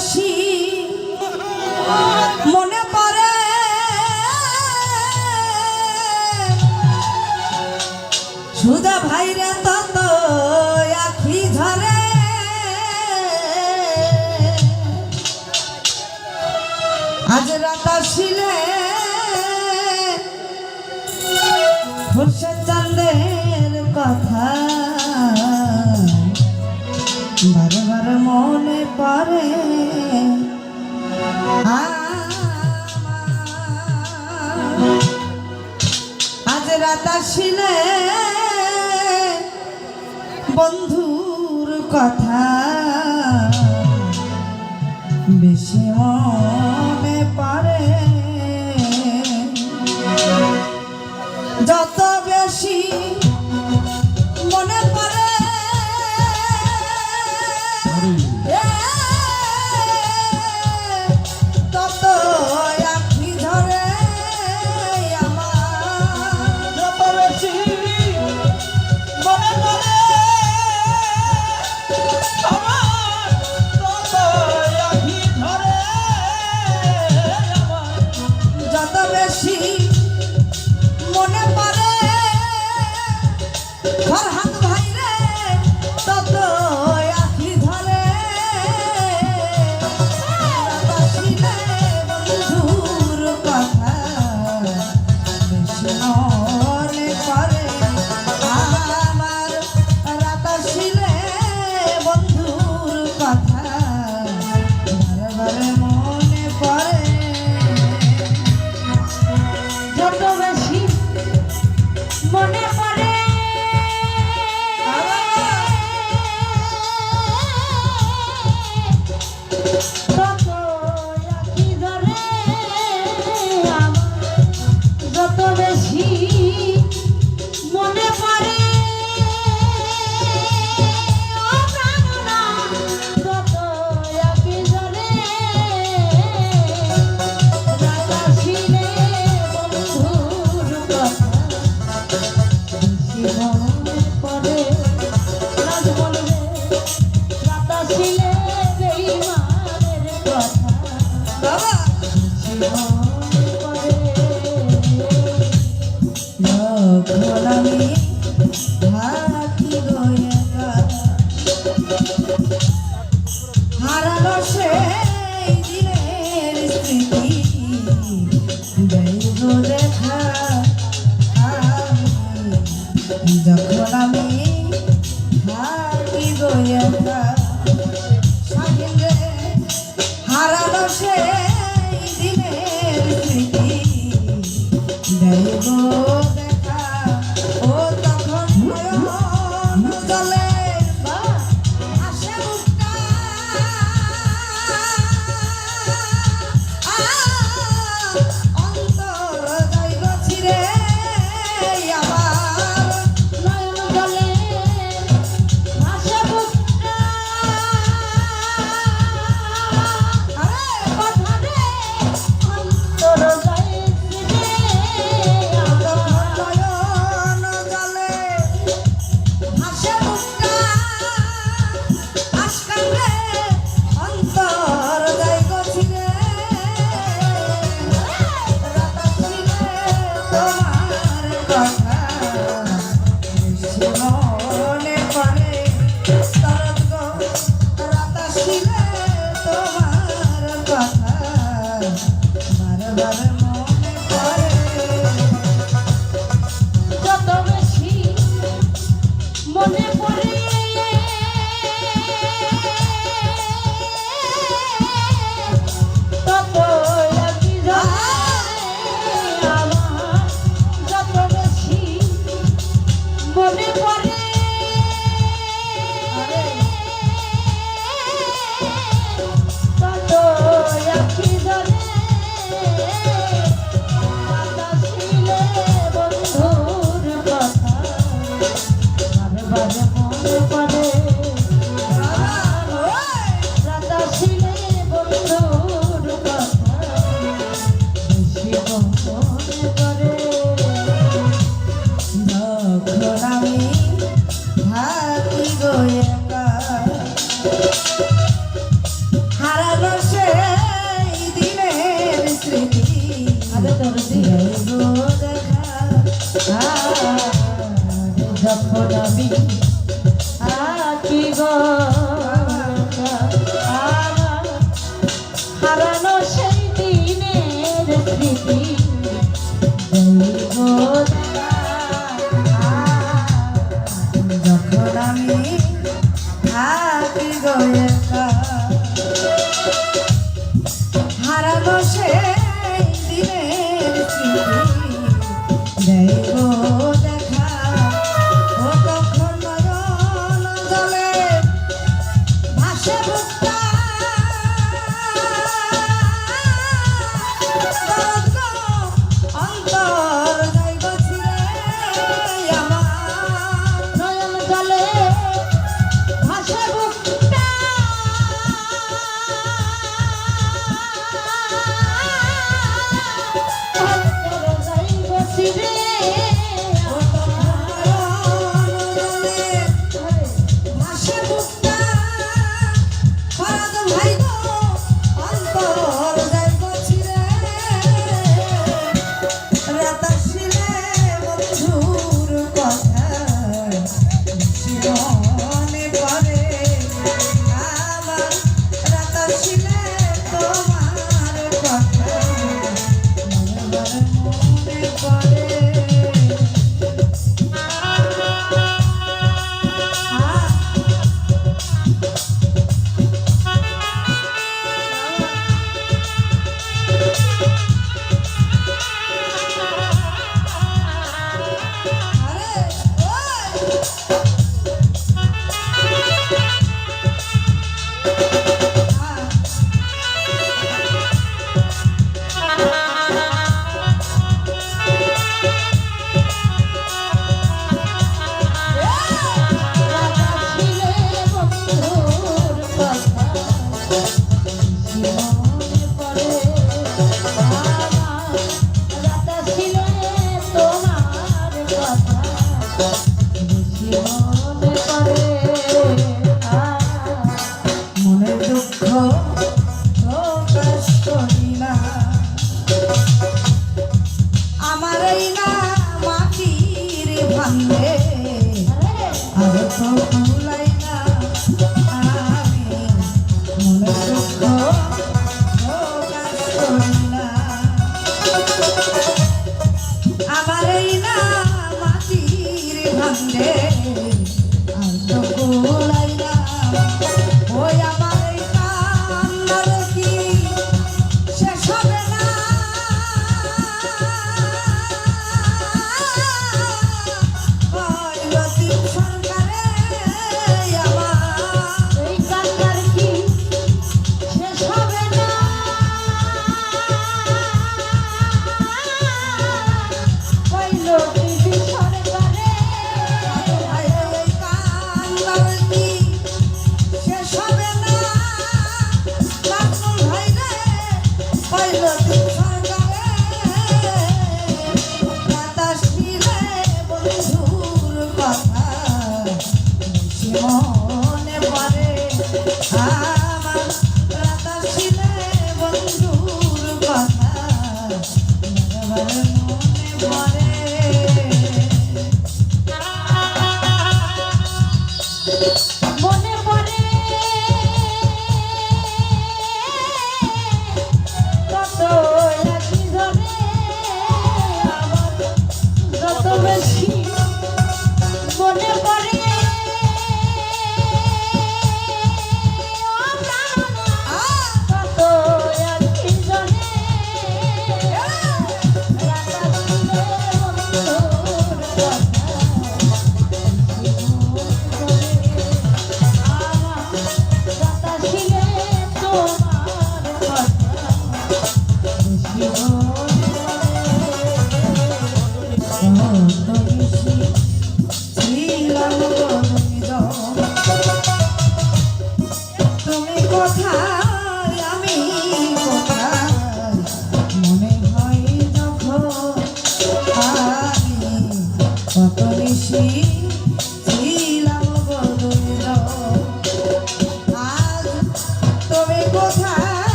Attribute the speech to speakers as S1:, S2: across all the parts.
S1: ভালোবাসি। মনে পড়ে সুদা ভাইরা তত আখি ধরে। আজ রাত আসিলে খুশে চান্দের কথা। বারবার মনে পড়ে। আজ রাত আসিলে বন্ধুর কথা। বেশি মনে পড়ে। যত বেশি 哎 নাসি
S2: Thank you.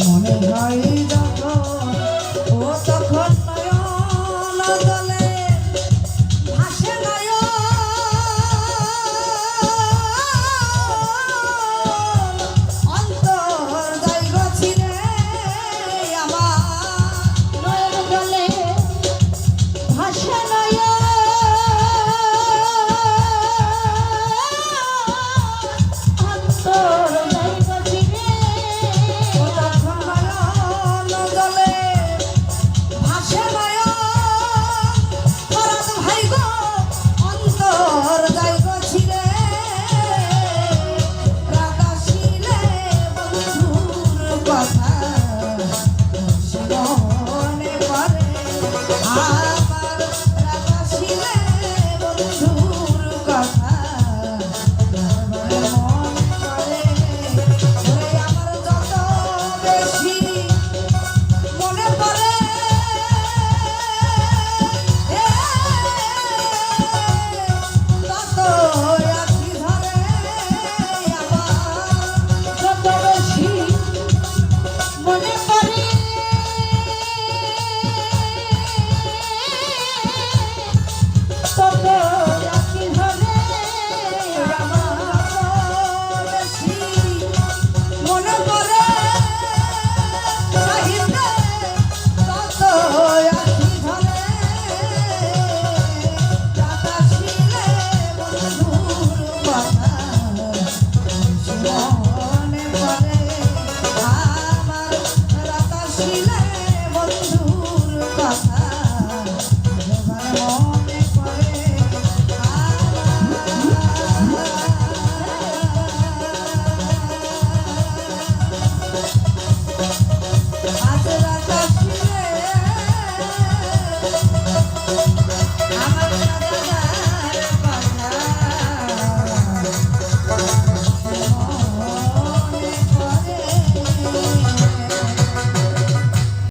S2: মনে
S1: হয়